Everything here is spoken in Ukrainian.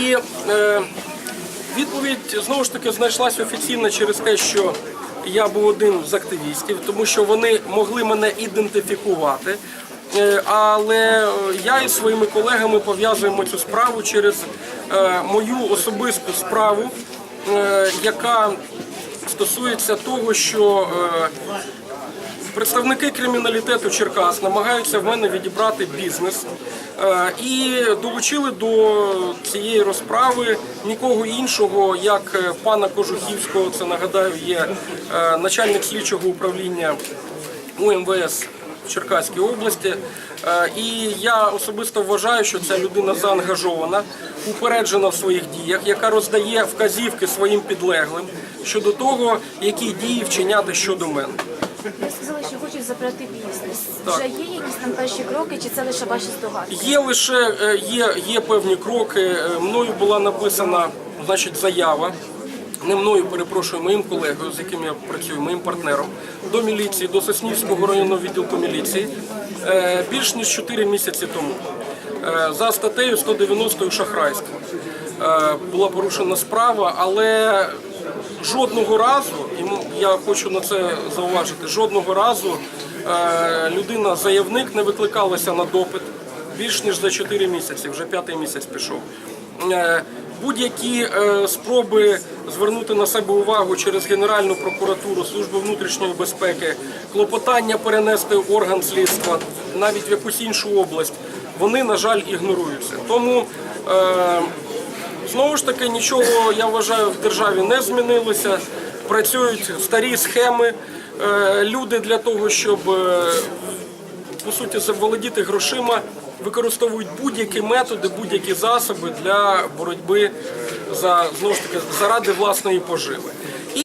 І е, відповідь знову ж таки знайшлася офіційно через те, що я був один з активістів, тому що вони могли мене ідентифікувати. Е, Але е, я із своїми колегами пов'язуємо цю справу через е, мою особисту справу, яка стосується того, що Представники криміналітету Черкас намагаються в мене відібрати бізнес і долучили до цієї розправи нікого іншого, як е, пана Кожухівського, це нагадаю, є е, начальник слідчого управління УМВС Черкаській області. Е, І я особисто вважаю, що ця людина заангажована, упереджена в своїх діях, яка роздає вказівки своїм підлеглим щодо того, які дії вчиняти щодо мене. Ви сказали, що хочуть забрати бізнес. Вже є якісь там перші кроки, чи це лише ваші здогадки? Є лише е, є, є певні кроки. Е, Мною була написана значить, заява. Не мною перепрошую, моїм колегою, з яким я працюю, моїм партнером, до міліції, до Соснівського районного відділку міліції е, більш ніж 4 місяці тому. Е, За статтею 190 шахрайство Е, була порушена справа, але жодного разу, і я хочу на це зауважити, жодного разу е, людина, заявник не викликалася на допит більш ніж за 4 місяці, вже п'ятий місяць пішов. Е, Будь-які е, спроби звернути на себе увагу через Генеральну прокуратуру, Службу внутрішньої безпеки, клопотання перенести орган слідства навіть в якусь іншу область, вони, на жаль, ігноруються. Тому Знову ж таки, нічого я вважаю в державі не змінилося. Працюють старі схеми. Е, Люди для того, щоб е, по суті заволодіти грошима, використовують будь-які методи, будь-які засоби для боротьби за знову ж таки заради власної поживи.